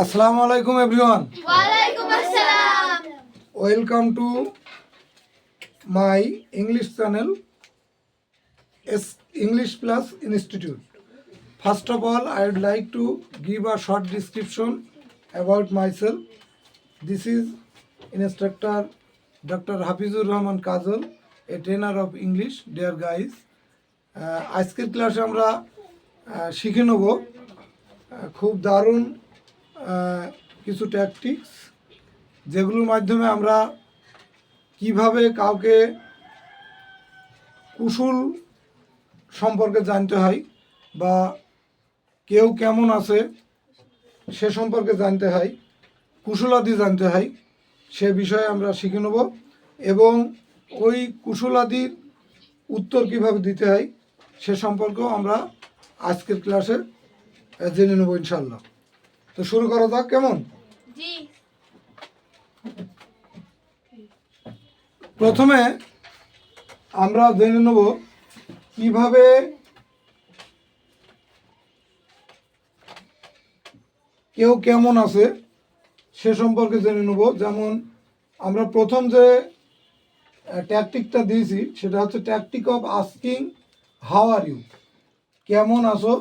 আসসালামু আলাইকুম everyone welcome to my English channel S English plus institute first of all I would like to give a short description about myself. This is instructor doctor Hafizur Rahman Kajal a trainer of English dear guys আজকের ক্লাসে আমরা শিখে নেব খুব দারুণ কিছু tactics যেগুলোর মাধ্যমে আমরা কীভাবে কাউকে কুশল সম্পর্কে জানতে হয় বা কেউ কেমন আছে সে সম্পর্কে জানতে হয়, কুশলাদি জানতে হয়, সে বিষয়ে আমরা শিখে নেব এবং ওই কুশলাদির উত্তর কীভাবে দিতে হয় সে সম্পর্কেও আমরা আজকের ক্লাসে জেনে নেব ইনশাল্লাহ তো শুরু করা যাক কেমন? প্রথমে আমরা জেনে নেব কীভাবে কেউ কেমন আছে সে সম্পর্কে জেনে নেব। যেমন আমরা প্রথম যে ট্যাকটিকটা দিয়েছি সেটা হচ্ছে tactic of asking how are you কেমন আছো?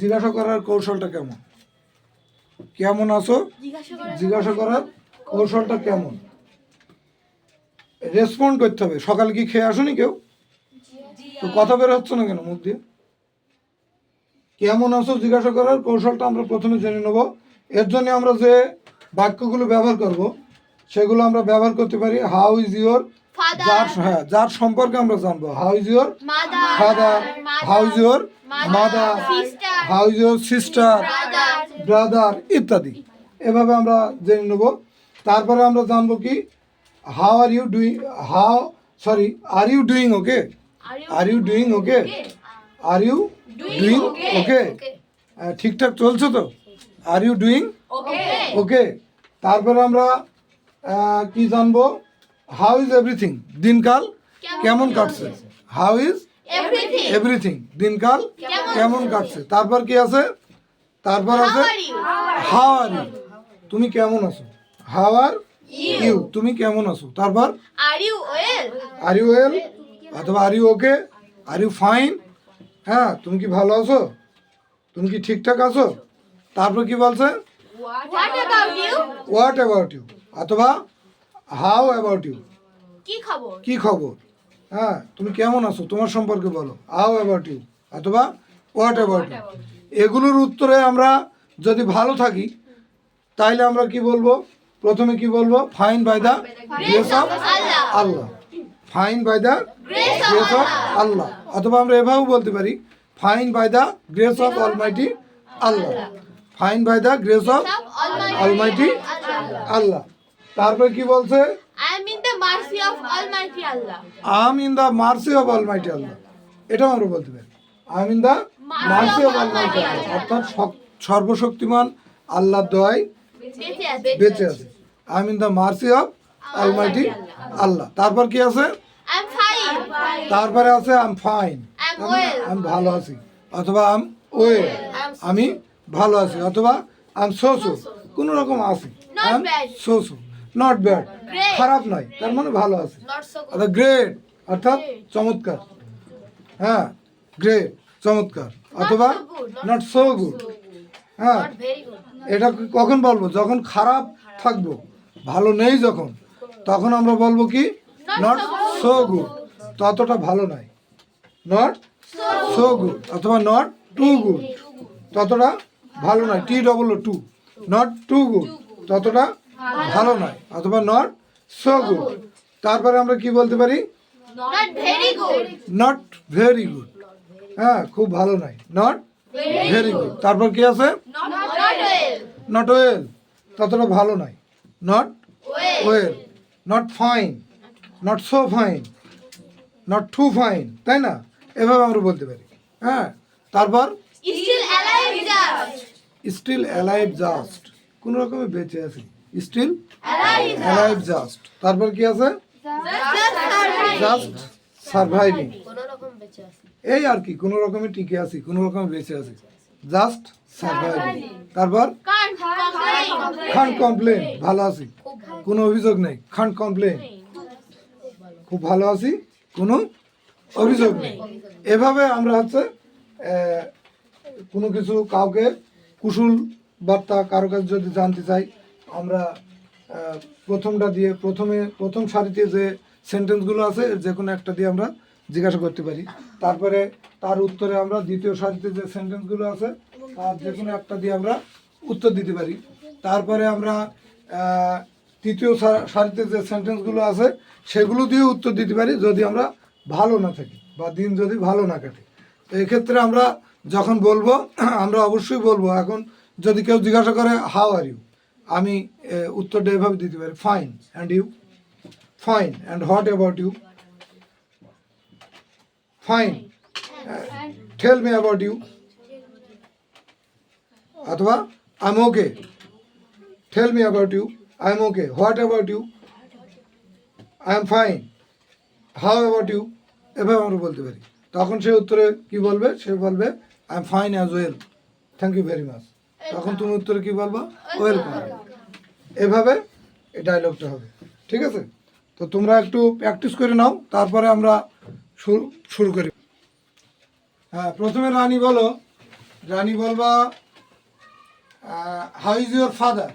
জিজ্ঞাসা করার কৌশলটা কেমন? কেমন আছো? জিজ্ঞাসা করার কৌশলটা কেমন? রেসপন্ড করতে হবে। সকালে কি খেয়ে আসোনি কেউ? তো কথা বের হচ্ছে না কেন মুখ দিয়ে? কেমন আছো? জিজ্ঞাসা করার কৌশলটা আমরা প্রথমে জেনে নেব। এর জন্য আমরা যে বাক্যগুলো ব্যবহার করব সেগুলো আমরা ব্যবহার করতে পারি। হাউ ইজ ইউর যার হ্যাঁ যার সম্পর্কে আমরা জানব। How is your father how is your mother how is your sister brother ইত্যাদি। এভাবে আমরা জেনে নেব। তারপরে আমরা জানব কি how are you doing how sorry are you doing okay are you doing okay are you doing okay ঠিকঠাক চলছে তো? আর ইউ ডুইং ওকে তারপরে আমরা কি জানব? হাউ ইজ এভরিথিং দিনকাল কেমন কাটছে? হাউ ইজ এভরিথিং দিনকাল কেমন কাটছে? তারপর কি আছে? তারপর আছে হাউ আর ইউ তুমি কেমন আছো? হাউ আর ইউ তুমি কেমন আছো? তারপর? Are you well are you well অথবা are you okay are you fine হ্যাঁ তুমি কি ভালো আছো? তুমি কি ঠিকঠাক আছো? তারপর কি বলছে? হোয়াট অ্যাবাউট ইউ অথবা হাউ অ্যাবাউট ইউ কি খবর? কি খবর? হ্যাঁ তুমি কেমন আছো? তোমার সম্পর্কে বলো। হাউ অ্যাবাউট ইউ অথবা হোয়াট অ্যাবাউট ইউ এগুলোর উত্তরে আমরা যদি ভালো থাকি তাইলে আমরা কি বলব? প্রথমে কি বলব? Fine by the grace of Allah fine by the grace of Allah অথবা আমরা এভাবেও বলতে পারি fine by the grace of almighty Allah fine by the grace of almighty Allah তারপরে কি বলছে? I am in the mercy of almighty Allah am in the mercy of almighty Allah এটাও আমরা বলতে পারি am in the mercy of almighty Allah অর্থাৎ সর্বশক্তিমান আল্লাহর দয় বেঁচে আছে। Am in the mercy of almighty Allah তারপর কি আছে? আই তারপরে আছে আম ফাইন আমি ভালো আছি। অথবা আম ওয়ে আমি ভালো আছি। অথবা আম সো সো কোনো রকম আছি। আম bad. নট ব্যাড খারাপ নয় তার মানে ভালো আছে। অর্থাৎ গ্রেট অর্থাৎ চমৎকার। হ্যাঁ গ্রেট চমৎকার। অথবা নট সো গুড হ্যাঁ এটা কখন বলব? যখন খারাপ থাকব ভালো নেই যখন তখন আমরা বলব কি? নট সো গুড ততটা ভালো নয় নট সো গুড অথবা নট টু গুড ততটা ভালো নয় T double two not too good ততটা ভালো। নয় অথবা নট সো গুড তারপরে আমরা কি বলতে পারি? Not very good not very good হ্যাঁ খুব ভালো নয়। নট ভেরি গুড তারপর কি আছে? নট ওয়েল ততটা ভালো নয়। Not well not fine not so fine not too fine তাই না? এভাবে আমরা বলতে পারি। হ্যাঁ তারপর? Still alive just still alive just কোন রকমে বেঁচে আছি। স্টিল অ্যালাইভ জাস্ট তারপর কি আছে? জাস্ট সার্ভাইভিং এই আর কি কোনো রকমে টিকে আছি কোনো রকমে বেঁচে আছি। জাস্ট সার্ভাইভিং তারপর? খান কমপ্লেন ভালো আছি। কোনো অভিযোগ নেই। খান কমপ্লেন খুব ভালো আছি কোনো অভিযোগ নেই। এভাবে আমরা হচ্ছে কোনো কিছু কাউকে কুশল বার্তা কারও কাছে যদি জানতে চাই আমরা প্রথমটা দিয়ে প্রথমে, প্রথম সারিতে যে সেন্টেন্সগুলো আছে যে কোনো একটা দিয়ে আমরা জিজ্ঞাসা করতে পারি। তারপরে তার উত্তরে আমরা দ্বিতীয় সারিতে যে সেন্টেন্সগুলো আছে, তার যে কোনো একটা দিয়ে আমরা উত্তর দিতে পারি। তারপরে আমরা তৃতীয় সারিতে যে সেন্টেন্সগুলো আছে, সেগুলো দিয়ে উত্তর দিতে পারি যদি আমরা ভালো না থাকি বা দিন যদি ভালো না কাটে। তো এক্ষেত্রে আমরা যখন বলব, আমরা অবশ্যই বলব, এখন যদি কেউ জিজ্ঞাসা করে হাউ আর ইউ আমি উত্তরটা এভাবে দিতে পারি। Fine and you fine and what about you fine tell me about you অথবা I am okay tell me about you I am okay what about you I am fine how about you এভাবে আমরা বলতে পারি। তখন সে উত্তরে কি বলবে? সে বলবে I am fine as well thank you very much তখন তুমি উত্তরে কি বলব? ওয়েলকাম এভাবে এই ডায়লগটা হবে। ঠিক আছে? তো তোমরা একটু প্র্যাকটিস করে নাও তারপরে আমরা শুরু শুরু করি। হ্যাঁ প্রথমে রানী বলো। রানী বলবা how is your father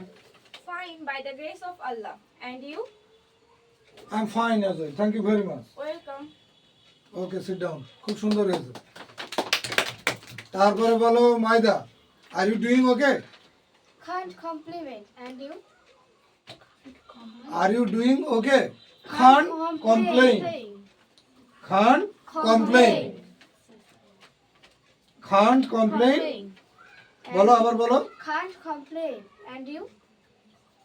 Fine, by the grace of Allah. And you? I am fine as well thank you very much Welcome. Okay sit down খুব সুন্দর হয়েছে। তারপরে বলো Maida are you doing okay Can't compliment. And you? Are you doing okay can't complain can't complain can't complain বলো আবার বলো Can't complain. And you?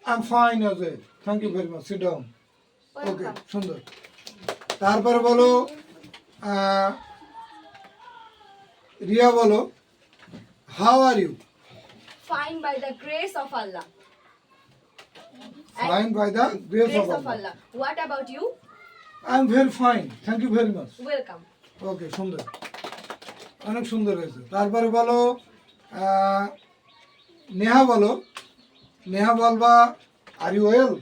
I am fine as thank you very much sit down okay Welcome. সুন্দর. তারপরে বলো আহ, রিয়া বলো। How are you Fine, by the grace of Allah. Fine by the grace Grace of of Allah. What about you? I am very fine thank you very much Welcome. Okay সুন্দর অনেক সুন্দর হয়েছে তারপরে বলো নেহা বলো নেহা বলবা are you well I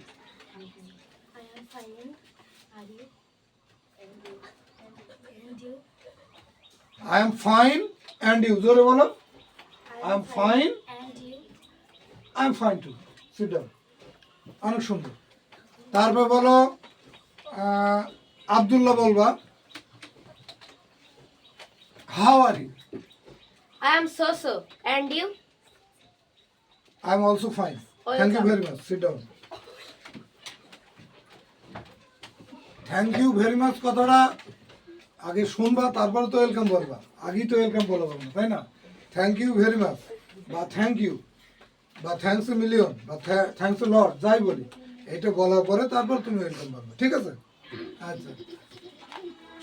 am fine. Are you? You? I am fine and you জোরে বলো I am fine And you? I am fine too sit down অনেক সুন্দর। তারপর বলো আবদুল্লাহ বলবা how are you I am so so. And you? I am also fine thank you very much sit down thank you very much কথাটা আগে শুনবা তারপর তো ওয়েলকাম বলবা। আগেই তো ওয়েলকাম বলা বলব তাই না? থ্যাংক ইউ ভেরি মাচ বা থ্যাংক ইউ বা থ্যাংকস মিলিয়ন বা থ্যাংকস লট যাই বলি। এটা বলার পরে তারপর তুমি ওয়েলকাম বলবে ঠিক আছে? আচ্ছা।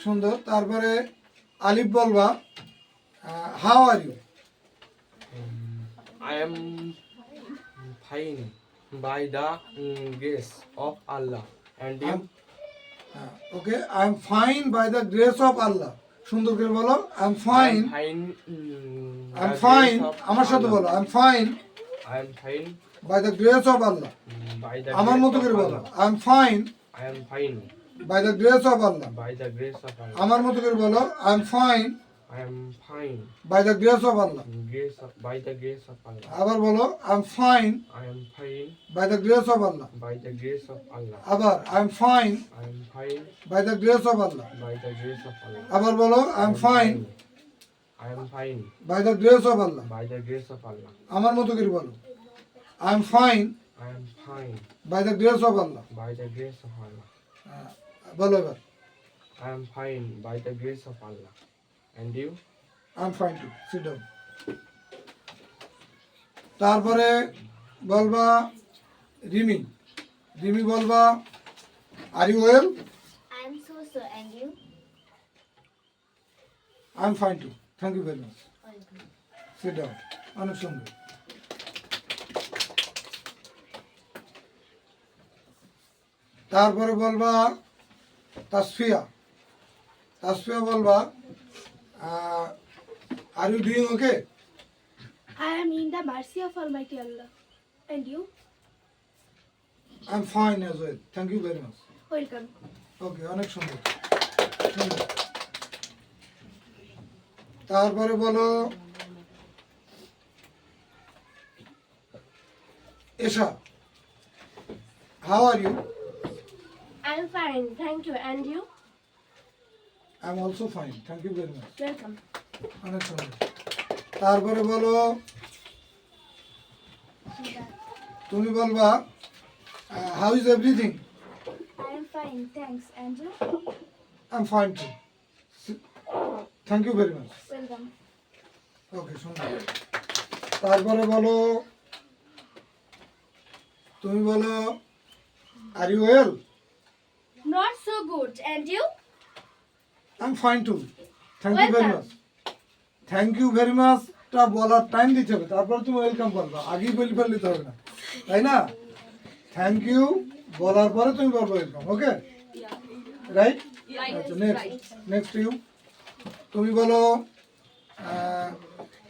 সুন্দর। তারপরে আলিফ বলবা how are you I am fine by the mm, of Allah Allah. And you? Okay I am fine by the grace of Allah সুন্দর করে বলো I am fine I am fine আমার সাথে বলো I am fine I am fine by the grace of Allah আমার মতো করে বলো I am fine I am fine by the grace of Allah by the grace of Allah আমার মতো করে বলো I am fine I am fine by the grace of Allah mm, grace of, by the grace of Allah. আবার বলো I am fine I am fine by the grace of Allah by the grace of Allah. আবার I am fine I am fine by the grace of Allah by the grace of Allah. আবার বলো I am fine I am fine by the grace of Allah by the grace of Allah. আমার মতো করে বলো I am fine I am fine by the grace of Allah by the grace of Allah. বলো এবার I am fine by the grace of Allah. And you? Am fine too sit down তারপরে বলবা রিমি। রিমি বলবা are you well I am so so. And you? I am fine too thank you very much sit down অনেক সুন্দর। তারপরে বলবা তাসফিয়া। তাসফিয়া বলবা are you doing okay I am in the mercy of Almighty Allah. And you? I am fine as well thank you very much Welcome. Okay অনেক সুন্দর। তারপরে বলো Esha how are you I'm fine, thank you. And you? I am also fine thank you very much Welcome. অনেক সুন্দর তারপরে বলো তুমি বলবা how is everything? I am fine too thank you very much Welcome. Okay সুন্দর তারপরে বলো তুমি বলো are you well Not so good. And you? I am fine too thank you very much thank you very মাচটা বলার time দিতে হবে তারপর তুমি ওয়েলকাম বলবা আগেই বলে ফেললে তো হবে না। তাই না? থ্যাংক ইউ বলার পরে তুমি বলব ওয়েলকাম ওকে রাইট আচ্ছা নেক্সট নেক্সট ইউ তুমি বলো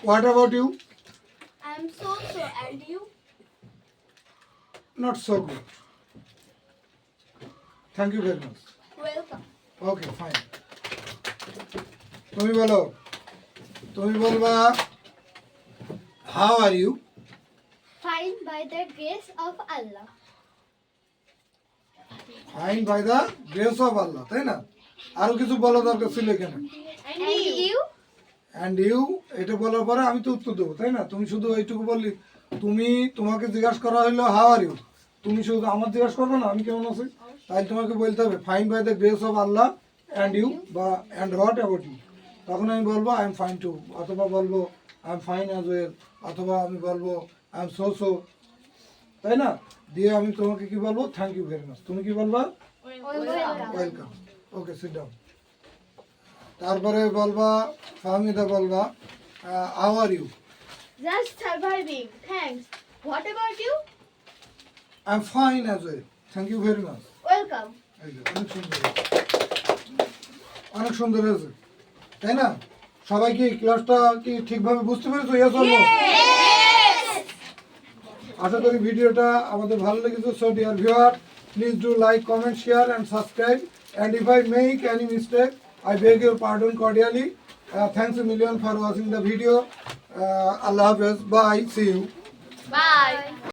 what about you so so. Not so good thank you very much Welcome. Okay fine তুমি বলো তুমি বলবা how are you Fine by the grace of Allah. Fine by the grace of Allah তাই না? আরও কিছু বলা দরকার ছিল এখানে। And, অ্যান্ড ইউ এটা বলার পরে আমি তো উত্তর দেবো তাই না? তুমি শুধু এইটুকু বললি তুমি তোমাকে জিজ্ঞাসা করা হলো হাউ আর ইউ তুমি শুধু আমার জিজ্ঞাসা করবে না আমি কেমন আছি? তাই তোমাকে বলতে হবে fine by the grace of Allah and you বা অ্যান্ড হোয়াট অ্যাবাউট ইউ তখন আমি বলব আই এম ফাইন টু অথবা বলব I am fine as well অথবা আমি বলব আই এম সো সো তাই না? দিয়ে আমি তোমাকে কি বলব? থ্যাংক ইউ ভেরি মাচ তুমি কি বলবা? ওয়েলকাম ওকে সিট ডাউন তারপরে বলবা ফাহমিদা বলবা how are you Just surviving. Thanks. What about you? I am fine as well thank you very much Welcome. অনেক সুন্দর। অনেক সুন্দর হয়েছে। তাই না? সবাই কি ক্লাসটা কি ঠিকভাবে বুঝতে পেরেছ? ইয়েস অর আশা করি ভিডিওটা আমাদের ভালো লেগেছে। So dear viewer please do like comment share and subscribe and if I make any mistake I beg your pardon cordially thanks million for watching the video Allah হাফেজ বাই সি ইউ Bye.